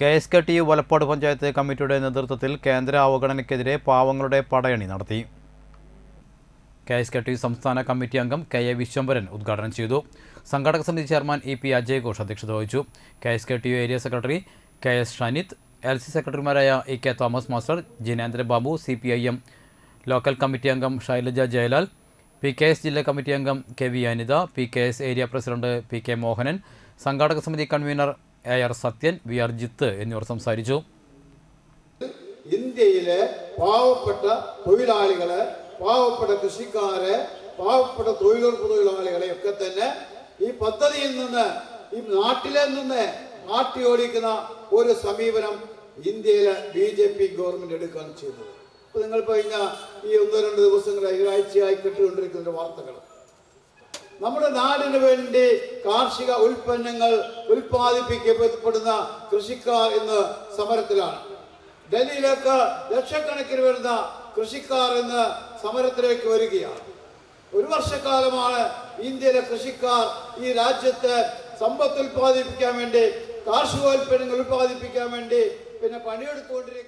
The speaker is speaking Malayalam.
K S K T U Valappad panchayat കമ്മിറ്റിയുടെ നേതൃത്വത്തിൽ കേന്ദ്ര അവഗണനയ്ക്കെതിരെ പാവങ്ങളുടെ പടയണി നടത്തി. K S K T U സംസ്ഥാന കമ്മിറ്റി അംഗം കെ എ വിശ്വംഭരൻ ഉദ്ഘാടനം ചെയ്തു. സംഘാടക സമിതി chairman E P Ajay Ghosh അധ്യക്ഷത വഹിച്ചു. K S K T U area secretary K S Shanith L C സെക്രട്ടറിമാരായ E K Thomas master Jinendra Babu C P I M local committee അംഗം Shailaja Jayalal P K S ജില്ലാ കമ്മിറ്റി അംഗം K V Anitha P K S area president P K Mohanan സംഘാടക സമിതി convener A R Sathyan V R Jith എന്നിവർ സംസാരിച്ചു. ഇന്ത്യയിലെ പാവപ്പെട്ട തൊഴിലാളികളെ പാവപ്പെട്ട കൃഷിക്കാരെ പാവപ്പെട്ട തൊഴിലുറപ്പ് തൊഴിലാളികളെ ഒക്കെ തന്നെ ഈ പദ്ധതിയിൽ നിന്ന് ഈ നാട്ടിലെ നിന്ന് മാറ്റി ഓടിക്കുന്ന ഒരു സമീപനം ഇന്ത്യയിലെ ബി ജെ പി ഗവൺമെന്റ് എടുക്കുകയാണ് ചെയ്തത്. ഇപ്പൊ നിങ്ങൾ കഴിഞ്ഞ ഈ ഒന്നോ രണ്ട് ദിവസങ്ങളായി ഒരാഴ്ചയായി കെട്ടുകൊണ്ടിരിക്കുന്ന വാർത്തകൾ നമ്മുടെ നാടിന് വേണ്ടി കാർഷിക ഉൽപ്പന്നങ്ങൾ ഉൽപ്പാദിപ്പിക്കപ്പെടുന്ന കൃഷിക്കാർ ഇന്ന് സമരത്തിലാണ്. ഡൽഹിയിലേക്ക് ലക്ഷക്കണക്കിന് വരുന്ന കൃഷിക്കാർ ഇന്ന് സമരത്തിലേക്ക് വരികയാണ്. ഒരു വർഷക്കാലമാണ് ഇന്ത്യയിലെ കൃഷിക്കാർ ഈ രാജ്യത്ത് സമ്പത്ത് ഉൽപ്പാദിപ്പിക്കാൻ വേണ്ടി കാർഷികോൽപ്പന്നങ്ങൾ ഉൽപ്പാദിപ്പിക്കാൻ വേണ്ടി പിന്നെ പണിയെടുത്തുകൊണ്ടിരിക്കുന്നത്